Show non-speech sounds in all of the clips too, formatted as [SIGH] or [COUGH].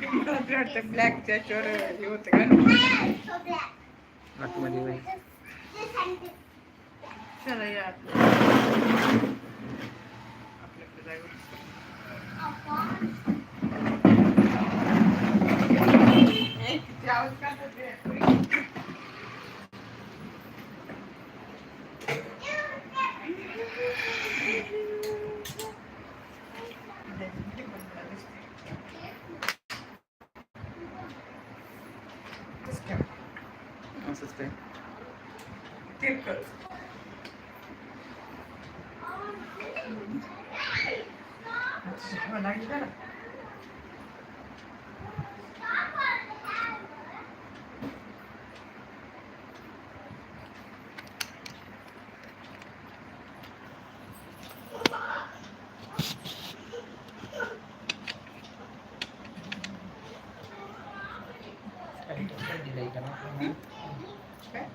वाटतं ब्लॅक त्याच्यावर हे होतं का आतमध्ये बाई. चला या. आपल्याकडे किती आवाज काढतात ते. तसं काय? असंच काय तिरकट. मला लागलं ना. काय Okay.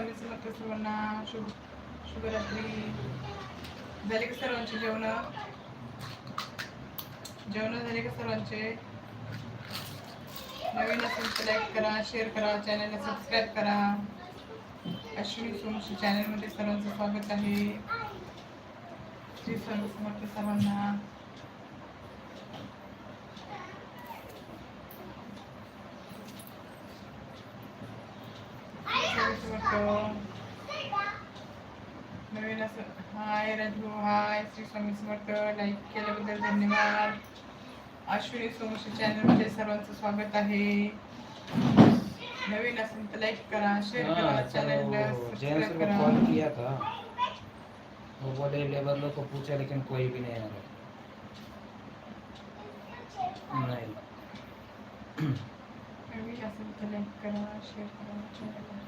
स्वामी समर्थ सर्वांना शुभ शुभरात्री. झाले का सर्वांचे जेवण? जेवण झाले का सर्वांचे? नवीन असेल तर लाईक करा शेअर करा चॅनलला सबस्क्राईब करा. अश्विनी सोमशी चॅनलमध्ये सर्वांचं स्वागत आहे. श्री स्वामी समर्थ सर्वांना. नवीन असं hi Raju hi Shri Swami Samarth like केल्याबद्दल धन्यवाद. अश्विनी सोमशी चॅनलमध्ये सर्वांचं स्वागत आहे. नवीन असेल तर लाईक करा शेअर करा सबस्क्राईब को करा. कॉल किया था. वो बोले लेबर लोग को पूछा लेकिन कोई भी नहीं आ रहा. नहीं। नवीन असेल तर लाईक करा शेअर करा चॅनलला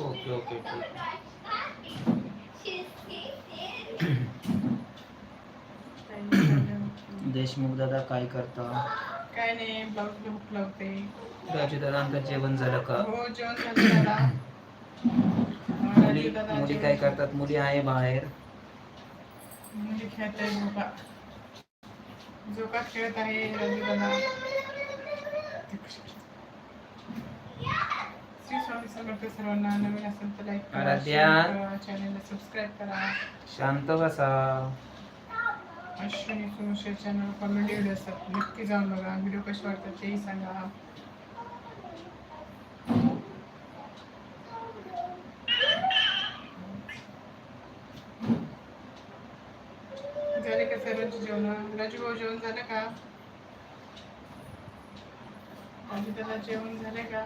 ओके ओके देशमुख दादा काय करता? काय नाही लावते राजू दादांचं जेवण झालं का? हो जेवण झालं दादा. मुली राजू दादा मुली जेवण- काय करतात? मुली आहे बाहेर. मुली खेळत आहे झोका झोका खेळत आहे राजू दादा. श्री स्वामी शांत बसा अश्विनी सुमशे चॅनल कॉमेडी व्हिडिओ असतात नक्की जाऊन बघा व्हिडिओ कसे वाटतात तेही सांगा झाले का सर्वांचे जेवण राजू भाऊ जेवण झालं का राजू त्याला जेवण झालं का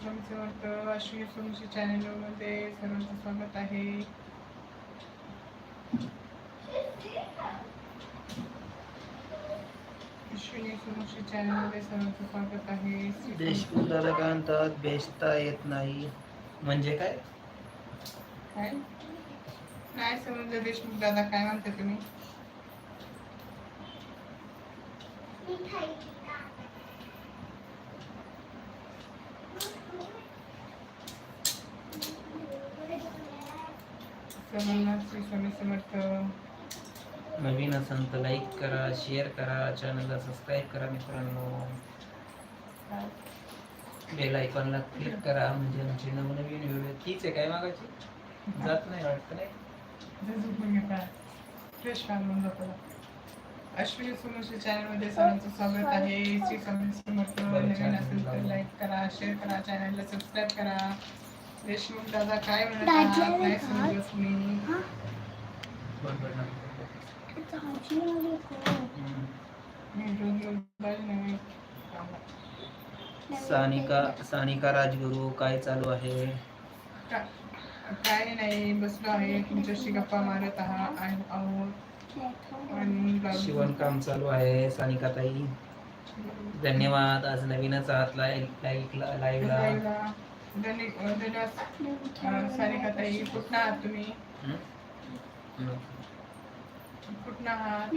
स्वामी समर्थ अश्विनी सोमशी चॅनलमध्ये सर्वांचं स्वागत आहे. अश्विनी सोमशी चॅनलमध्ये सर्वांचं स्वागत आहे. श्री स्वामी- देशमुख दादा काय म्हणतात? बेचता येत नाही. म्हणजे काय? काय? नाही समजलं? देशमुख दादा काय म्हणते तुम्ही? श्री स्वामी समर्थ. नवीन असेल तर लाईक करा शेअर करा चॅनलला सबस्क्राईब करा मित्रांनो. बेल आयकॉनला क्लिक करा म्हणजे आमची नवनवीन व्हिडिओ तीच आहे काय मागायची? जात नाही वाटतं नाही? फ्रेश म्हणून जातो. अश्विनी सुमोशी चॅनलमध्ये सर्वांचं स्वागत आहे. श्री स्वामी समर्थ. नवीन असेल तर लाईक करा शेअर करा चॅनलला सबस्क्राईब करा. देशमुख दादा काय म्हणत आहात समजलं. मी नाही. सानिका सानिका राजगुरू काय चालू आहे? का- काय नाही बसलो आहे. तुमच्याशी गप्पा मारत आहा- आहो आणि ब्लाऊज- शिवणकाम चालू आहे सानिका ताई. धन्यवाद. आज नवीनच आहात लाईव्ह लाईव्हला लाईव्हला लाईव्हला. आहात तुम्ही? आहात?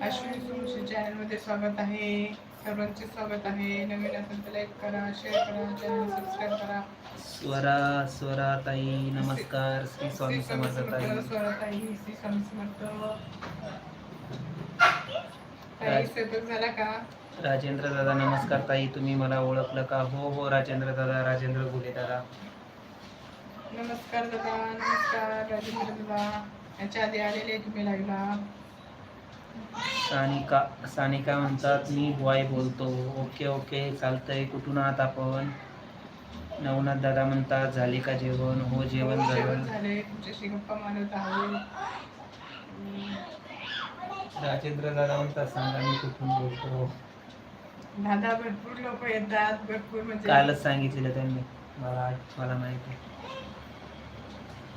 अश्विनी चॅनल स्वागत आहे. सर्वांचे स्वागत आहे. नवीन असेल तर लाईक करा शेअर करा चॅनल सबस्क्राईब करा. स्वरा स्वरा ताई नमस्कार. श्री स्वामी समर्थ ताई. स्वरात आहे श्री स्वामी समर्थ. ताई स्वयंपाक झाला का? राजेंद्र दादा नमस्कार ताई. तुम्ही मला ओळखलं का? हो हो राजेंद्र दादा राजेंद्र गुले दादा. नमस्कार दादा नमस्कार राजेंद्र दादा. याच्या आधी आलेले तुम्ही लाईव्हला. सानिका सानिका म्हणतात मी बॉय बोलतो. ओके ओके चालतंय. कुठून आहात आपण? नवनाथ दादा म्हणतात झाले का जेवण? हो जेवण जेवण झालं. झाले तुमच्याशी गप्पा मारत आहोत. राजेंद्र दादा म्हणतात सांगा मी कुठून बोलतो? दादा भरपूर लोक येतात भरपूर म्हणजे कालच सांगितलेलं त्यांनी. मला मला माहिती.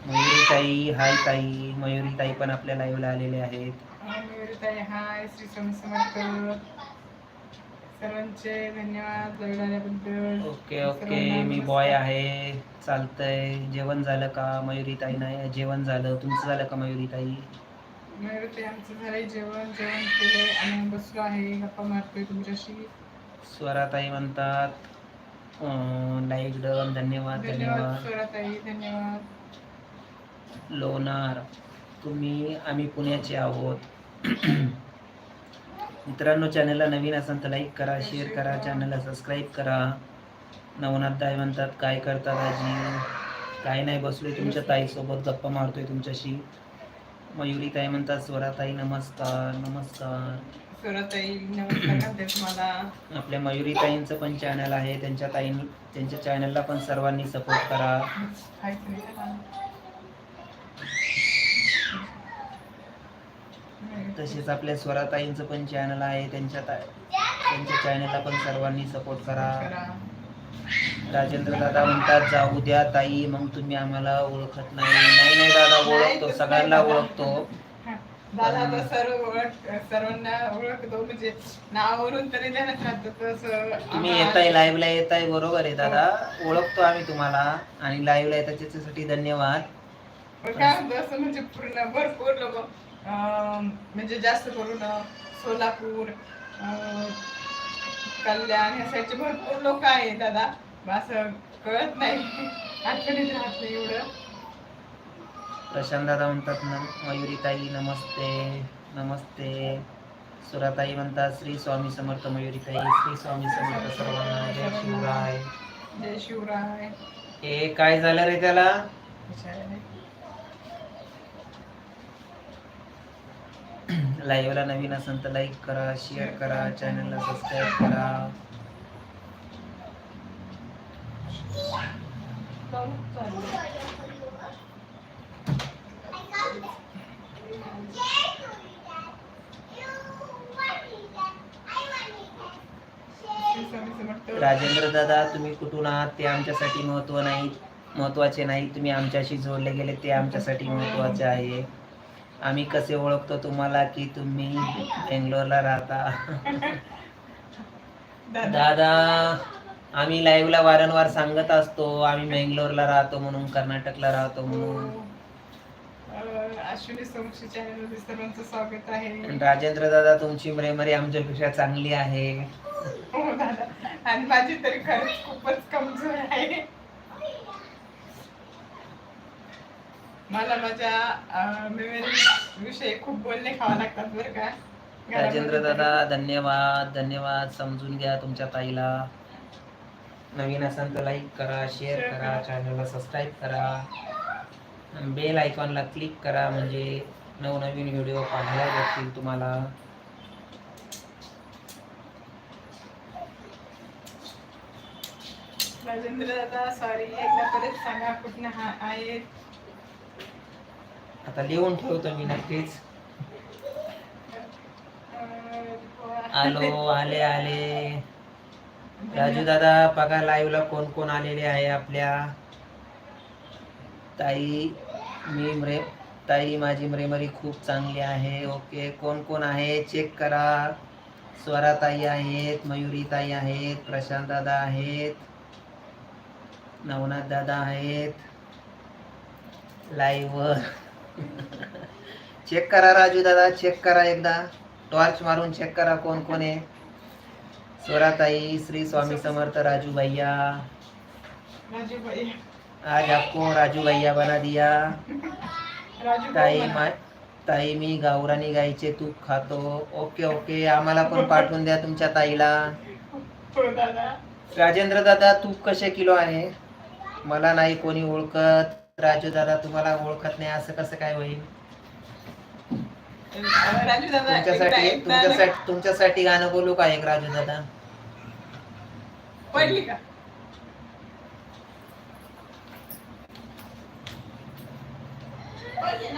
मयुरी ताई हाय ताई. मयुरी ताई पण आपल्या लाईव्हला आलेले आहेत. मयुरीताई हाय. श्री स्वामी समर्थ. सर्वांचे धन्यवाद. लाईव्ह आल्याबद्दल. Okay okay. मी बॉय आहे. चालतंय. जेवण झालं का मयुरी ताई? नाही जेवण झालं. तुमचं झालं का मयुरी ताई? मयुरीताई आमचं झालंय जेवण जेवण केलंय आणि बसलो आहे गप्पा मारतोय तुमच्याशी. स्वराताई म्हणतात लाईक डन धन्यवाद धन्यवाद धन्यवाद. स्वराताई धन्यवाद. लोणार तुम्ही आम्ही पुण्याचे आहोत. मित्रांनो चॅनलला नवीन असाल तर लाईक करा शेअर करा चॅनलला सबस्क्राईब करा. नवनाथ दाई म्हणतात काय करतात आजी? काय नाही बसलोय तुमच्या ताईसोबत गप्पा मारतोय तुमच्याशी. मयुरी ताई म्हणतात स्वराताई नमस्कार नमस्कार. स्वराताई नमस्कार. [CLEARS THROAT] करते तुम्हाला आपल्या मयुरी ताईंचं पण चॅनल आहे. त्यांच्या ताई त्यांच्या चॅनलला पण सर्वांनी सपोर्ट करा? तसेच आपल्या स्वराताईंचं पण चॅनल आहे. त्यांच्या ता- त्यांच्या चॅनलला पण सर्वांनी सपोर्ट करा. करा. राजेंद्र दादा म्हणतात जाऊ द्या ताई मग तुम्ही आम्हाला ओळखत नाही. नाही नाही दादा ओळखतो सगळ्यांना ओळखतो. दादा सर्व ओळख सर्वांना ओळखतो म्हणजे नावावरून तरी ध्यानात राहतं तसं तुम्ही येताय लाईव्हला येताय बरोबर आहे दादा. ओळखतो आम्ही तुम्हाला आणि लाईव्हला येतात त्याच्यासाठी धन्यवाद. पण काय होतं असं म्हणजे पूर्ण भरपूर लोक म्हणजे जास्त करून सोलापूर अं, कल्याण ह्या साईडचे भरपूर लोक आहेत दादा. असं कळत नाही. आठवणीत राहत नाही एवढं. प्रशांत दादा म्हणतात न मयुरी ताई नमस्ते नमस्ते. सुराताई म्हणतात श्री स्वामी समर्थ मयुरी ताई श्री स्वामी समर्थ सर्वांना जय शिवराय. जय शिवराय. हे काय झालं रे त्याला. लाईव्हला नवीन असेल तर लाईक करा शेअर करा चॅनलला सबस्क्राईब करा पाऊस चालू आहे. श्री स्वामी समर्थ राजेंद्र दादा तुम्ही कुठून आहात? ते आमच्यासाठी महत्त्व नाही महत्त्वाचे नाही. तुम्ही आमच्याशी जोडले गेले ते आमच्यासाठी महत्त्वाचे आहे. आम्ही कसे ओळखतो तुम्हाला की तुम्ही बेंगलोरला राहता? [LAUGHS] दादा दादा आम्ही लाईव्हला वारंवार सांगत असतो आम्ही बेंगलोरला राहतो म्हणून कर्नाटकला राहतो म्हणून. अं, अश्विनी सोमशी चॅनलमध्ये सर्वांचं स्वागत आहे. राजेंद्र दादा तुमची मेमरी आमच्यापेक्षा चांगली आहे. हो दादा. आणि माझी तरी खरंच खूपच कमजोर आहे. मला माझ्या मेमरी विषयी खूप बोलणे खावा लागतात बरं का. राजेंद्र दादा धन्यवाद धन्यवाद समजून घ्या तुमच्या ताईला. नवीन असाल तर लाईक करा शेअर करा. चॅनलला सबस्क्राईब करा. बेल आयकॉनला क्लिक करा म्हणजे नवनवीन व्हिडिओ पाहायला भेटतील तुम्हाला. तरी राजेंद्र दादा सॉरी एकदा परत सांगा कुठनं आहेत आता लिहून ठेवतो मी नक्कीच. आलो आले आले. राजू दादा बघा लाईव्हला कोण कोण आलेले आहे आपल्या. ताई मी म्रे ताई माझी मेमरी खूप चांगली आहे. ओके कोण कोण आहे? चेक करा. स्वरा ताई आहेत मयुरी ताई आहेत प्रशांत दादा आहेत नवनाथ दादा आहेत. लाईव्ह चेक [LAUGHS] करा राजू दादा चेक करा एकदा. टॉर्च मारून चेक करा कोण कोण आहे. स्वराताई श्री स्वामी समर्थ राजू भैया आज आपको राजू भैया बना दिया. राजू ताई मा ताई मी गावरानी गाईचे तूप खातो. ओके ओके आम्हाला पण पाठवून द्या तुमच्या ताईला. राजेंद्र दादा तूप कसे किलो आहे? मला नाही कोणी ओळखत. राजू दादा तुम्हाला ओळखत नाही असं कसं काय होईल? राजू दादा एकदा- तुमच्यासाठी तुमच्यासाठी तुमच्यासाठी गाणं बोलू का एक राजू दादा? पडली का? दोघे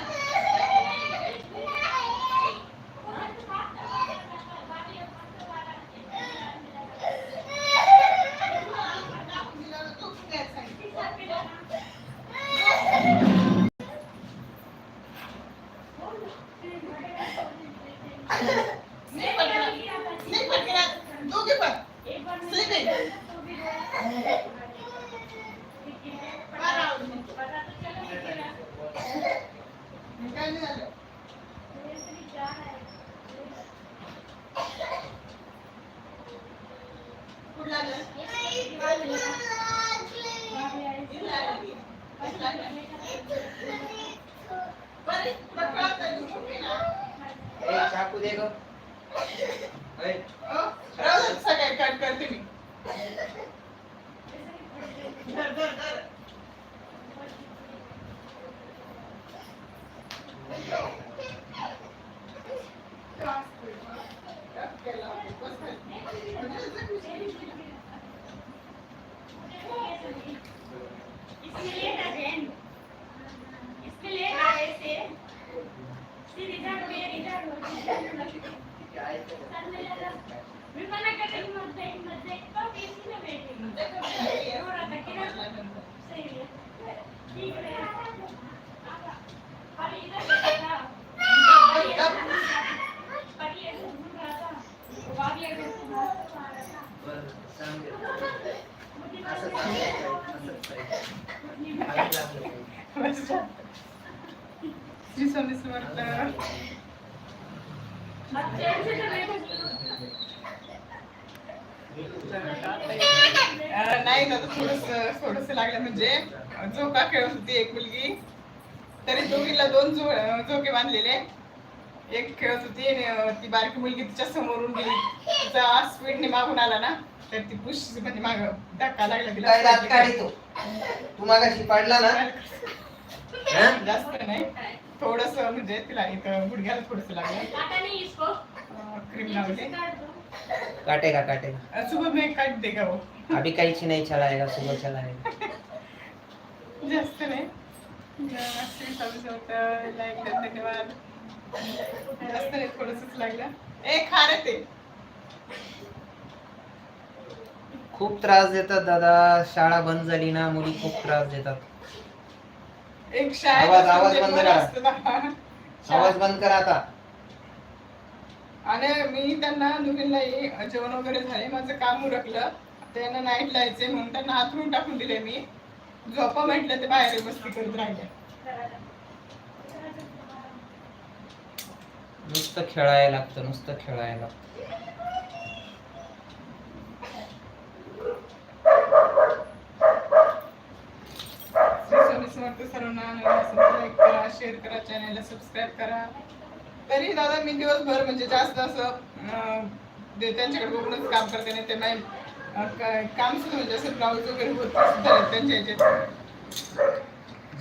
खेळत होती एक मुलगी. तरी दोघीला दोन झो झोके बांधलेले. एक खेळत होती आणि ती बारकी मुलगी तिच्या समोरून गेली. तिचा स्पीडने मागून आला ना तर ती पुश म्हणजे माग धक्का लागला तिला. काय दात तू? तू मागाशी पाडला ना? हं? जास्त नाही. थोडस म्हणजे तिला इथं गुडघ्याला थोडस लागलं. क्रीम लावले. काट दो काटेगा काटेगा अं, सुबह में काट देगा वो अभी कैची नहीं चलाएगा सुबह चलाएगा. [LAUGHS] जास्त नाही. श्री स्वामी समर्थ लाईक धन्यवाद जास्त नाही थोडसच लागलं ए खा रे ते. खूप त्रास देतात दादा. शाळा बंद झाली ना मुली खूप त्रास देतात. एक आवाज- आवाज बंद करा. आवाज बंद कर आता. आणि मी त्यांना दोघींनाही जेवण वगैरे झाले माझं काम उरकलं. त्यांना नाईट लायचे म्हणून त्यांना हातरून टाकून दिले मी. झोपा म्हटलं ते बाहेर मस्ती करत राहिले नुसतं खेळायला लागतं नुसतं खेळायला. लागतं लाईक करा शेअर करा चॅनलला सबस्क्राईब करा. तरी दादा मी दिवसभर म्हणजे जास्त असं त्यांच्याकडे बघूनच काम करते नाही ते नाही काम सुद्धा म्हणजे असं ब्लाऊज वगैरे होत त्यांच्या ह्याच्यात.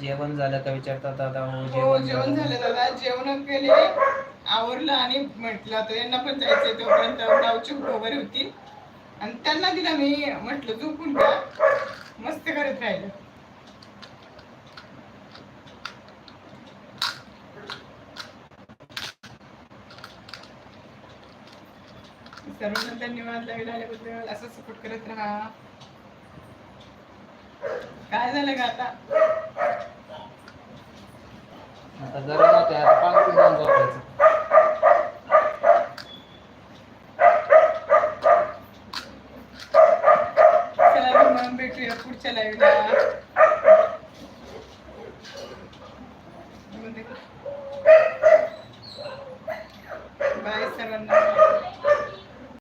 जेवण झालं का विचारतात दादा? हो हो जेवण झालं. दादा. जेवण केले. आवरलं आणि म्हटलं आता यांना पण जायचंय तोपर्यंत. ब्लाऊजची वगैरे होती. आणि त्यांना दिला मी. म्हटलं झोपून घ्या मस्त करत राहिलं. सर्वजण धन्यवाद लाईव्ह आल्याबद्दल असं सपोर्ट करत राहा. काय झालं का आता? आता जरा होते आता